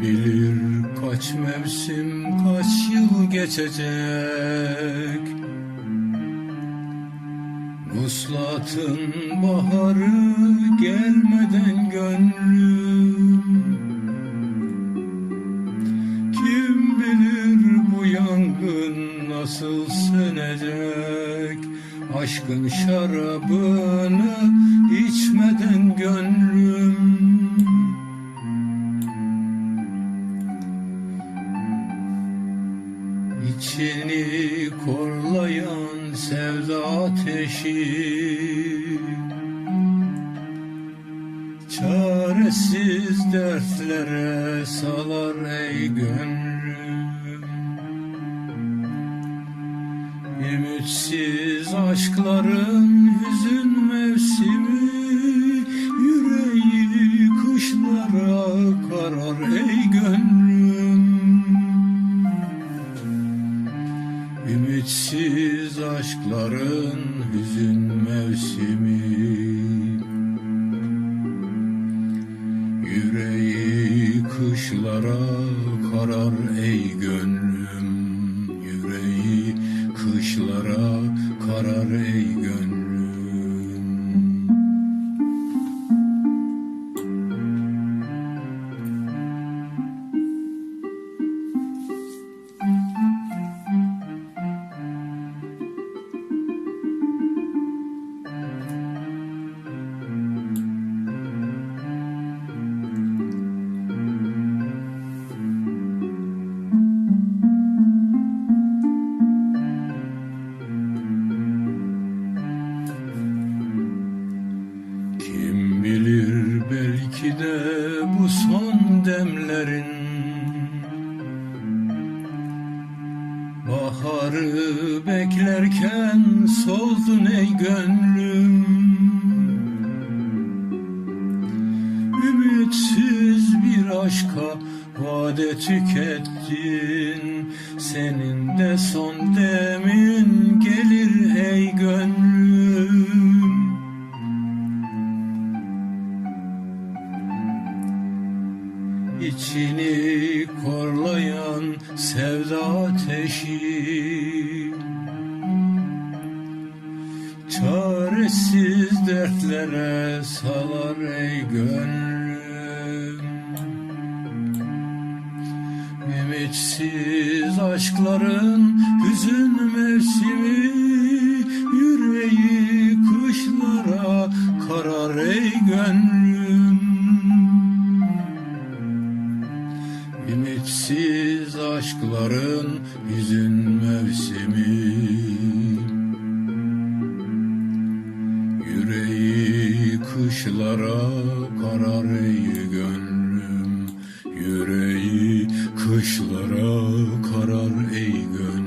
bilir kaç mevsim kaç yıl geçecek. Vuslatın baharı gelmeden gönlüm. Kim bilir bu yangın nasıl sönecek? Aşkın şarabını içmeden gönlüm İçini korlayan sevda ateşi. Çaresiz dertlere salar ey gönlüm. Ümitsiz aşkların hüzün Ümitsiz aşkların hüzün mevsimi. Yüreği kışlara karar ey gönlüm. Yüreği kışlara karar ey gönlüm belki de bu son demlerin. Baharı beklerken soldun ey gönlüm. Ümitsiz bir aşka vade tükettin. Senin de son demin gelir ey gönlüm İçini korlayan sevda ateşi. Çaresiz dertlere salar ey gönlüm. Ümitsiz aşkların hüzün mevsimi Ümitsiz aşkların hüzün mevsimi Yüreği kışlara karar ey gönlüm. Yüreği kışlara karar ey gönlüm